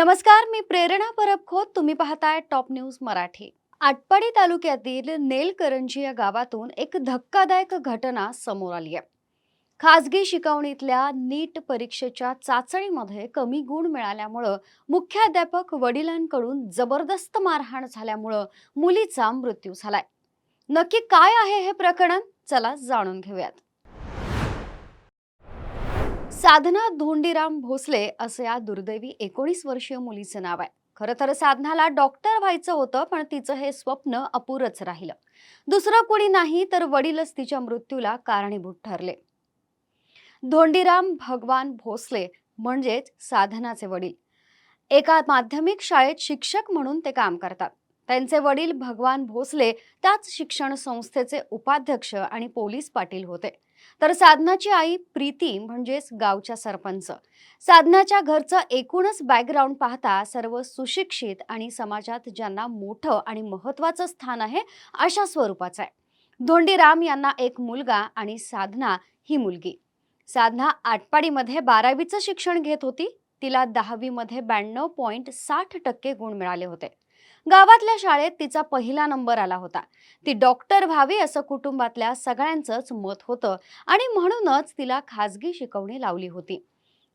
नमस्कार मी प्रेरणा परब खोत तुम्ही पाहताय टॉप न्यूज मराठी. आटपाडी तालुक्यातील नेलकरंजी या गावातून एक धक्कादायक घटना समोर आली आहे. खासगी शिकवणीतल्या नीट परीक्षेच्या चाचणीमध्ये कमी गुण मिळाल्यामुळं मुख्याध्यापक वडिलांकडून जबरदस्त मारहाण झाल्यामुळं मुलीचा मृत्यू झालाय. नक्की काय आहे हे प्रकरण? चला जाणून घेऊयात. साधना धोंडीराम भोसले असं या दुर्दैवी एकोणीस वर्षीय मुलीचं नाव आहे. खरं तर साधनाला डॉक्टर व्हायचं होतं पण तिचं हे स्वप्न अपुरच राहिलं. दुसरं कोणी नाही तर वडीलच तिच्या मृत्यूला कारणीभूत ठरले. धोंडीराम भगवान भोसले म्हणजेच साधनाचे वडील. एका माध्यमिक शाळेत शिक्षक म्हणून ते काम करतात. त्यांचे वडील भगवान भोसले त्याच शिक्षण संस्थेचे उपाध्यक्ष आणि पोलीस पाटील होते. तर साधनाची आई प्रीती म्हणजेच गावच्या सरपंच. साधनाच्या घरचं एकूणच बॅकग्राऊंड पाहता सर्व सुशिक्षित आणि समाजात ज्यांना मोठं आणि महत्वाचं स्थान आहे अशा स्वरूपाचं आहे. धोंडीराम यांना एक मुलगा आणि साधना ही मुलगी. साधना आटपाडीमध्ये बारावीचं शिक्षण घेत होती. तिला दहावीमध्ये ब्याण्णव पॉईंट साठ टक्के गुण मिळाले होते. गावातल्या शाळेत तिचा पहिला नंबर आला होता. ती डॉक्टर व्हावी असं कुटुंबातल्या सगळ्यांचंच मत होतं आणि म्हणूनच तिला खाजगी शिकवणी लावली होती.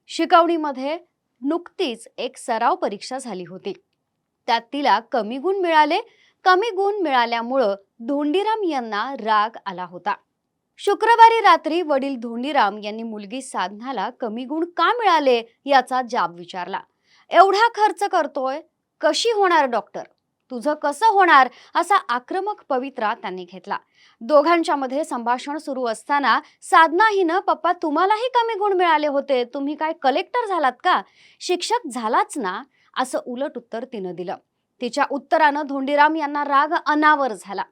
शिकवणीमध्ये नुकतीच एक सराव परीक्षा झाली होती. त्यात तिला कमी गुण मिळाले. कमी गुण मिळाल्यामुळं धोंडीराम यांना राग आला होता. शुक्रवारी रात्री वडील धोंडीराम यांनी मुलगी साधनाला कमी गुण का मिळाले याचा जाब विचारला. एवढा खर्च करतोय? कशी होणार डॉक्टर तुझं कसं होणार असा आक्रमक पवित्रा त्यांनी घेतला. दोघांच्या मध्ये संभाषण सुरू असताना साधना हिनं पप्पा तुम्हालाही कमी गुण मिळाले होते. तुम्ही काय कलेक्टर झालात का? शिक्षक झालाच ना असं उलट उत्तर तिनं दिलं. तिच्या उत्तरानं धोंडीराम यांना राग अनावर झाला.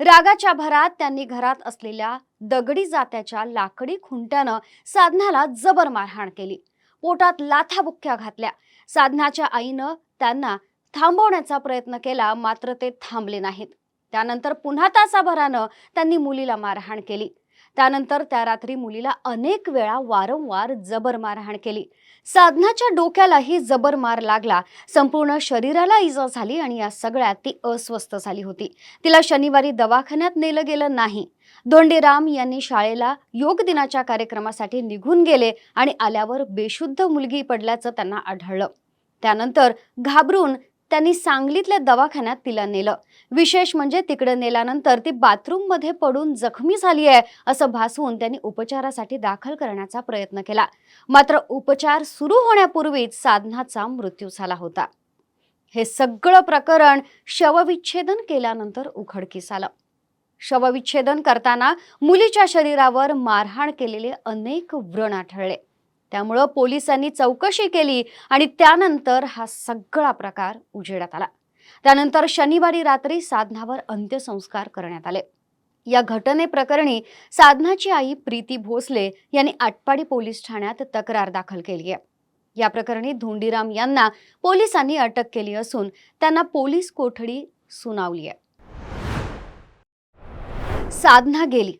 रागाच्या भरात त्यांनी घरात असलेल्या दगडी जात्याच्या लाकडी खुंट्यानं साधनाला जबर मारहाण केली. पोटात लाथाबुक्क्या घातल्या. साधनाच्या आईनं त्यांना थांबवण्याचा प्रयत्न केला मात्र ते थांबले नाहीत. त्यानंतर पुन्हा तासाभरानं त्यांनी मुलीला मारहाण केली. त्यानंतर त्या रात्री मुलीला अनेक वेळा वारंवार जबर मारहाण केली. साधनाच्या डोक्यालाही जबर मार लागला. संपूर्ण शरीराला इजा झाली आणि या सगळ्यात ती अस्वस्थ झाली होती. तिला शनिवारी दवाखान्यात नेलं गेलं नाही. दोंडीराम यांनी शाळेला योग दिनाच्या कार्यक्रमासाठी निघून गेले आणि आल्यावर बेशुद्ध मुलगी पडल्याचं त्यांना आढळलं. त्यानंतर घाबरून त्यांनी सांगलीतल्या दवाखान्यात तिला नेलं. विशेष म्हणजे तिकडे नेल्यानंतर ती बाथरूममध्ये पडून जखमी झाली आहे असं भासवून त्यांनी उपचारासाठी दाखल करण्याचा प्रयत्न केला. मात्र उपचार सुरू होण्यापूर्वीच साधनाचा मृत्यू झाला होता. हे सगळं प्रकरण शवविच्छेदन केल्यानंतर उघडकीस आलं. शवविच्छेदन करताना मुलीच्या शरीरावर मारहाण केलेले अनेक व्रण आढळले. त्यामुळं पोलिसांनी चौकशी केली आणि त्यानंतर हा सगळा प्रकार उजेडात आला. त्यानंतर शनिवारी रात्री साधनावर अंत्यसंस्कार करण्यात आले. या घटनेप्रकरणी साधनाची आई प्रीती भोसले यांनी आटपाडी पोलीस ठाण्यात तक्रार दाखल केली आहे या प्रकरणी धोंडीराम यांना पोलिसांनी अटक केली असून त्यांना पोलीस कोठडी सुनावली आहे साधना गेली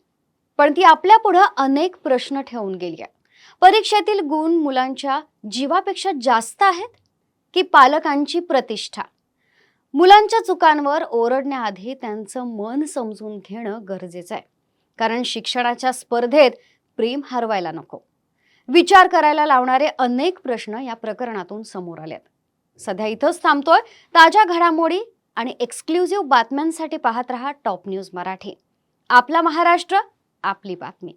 पण ती आपल्या पुढं अनेक प्रश्न ठेवून गेली आहे परीक्षेतील गुण मुलांच्या जीवापेक्षा जास्त आहेत की पालकांची प्रतिष्ठा? मुलांच्या चुकांवर ओरडण्याआधी त्यांचं मन समजून घेणं गरजेचं आहे. कारण शिक्षणाच्या स्पर्धेत प्रेम हरवायला नको. विचार करायला लावणारे अनेक प्रश्न या प्रकरणातून समोर आलेत. सध्या इथंच थांबतोय. ताज्या घडामोडी आणि एक्सक्लुझिव्ह बातम्यांसाठी पाहत रहा टॉप न्यूज मराठी. आपला महाराष्ट्र आपली बातमी.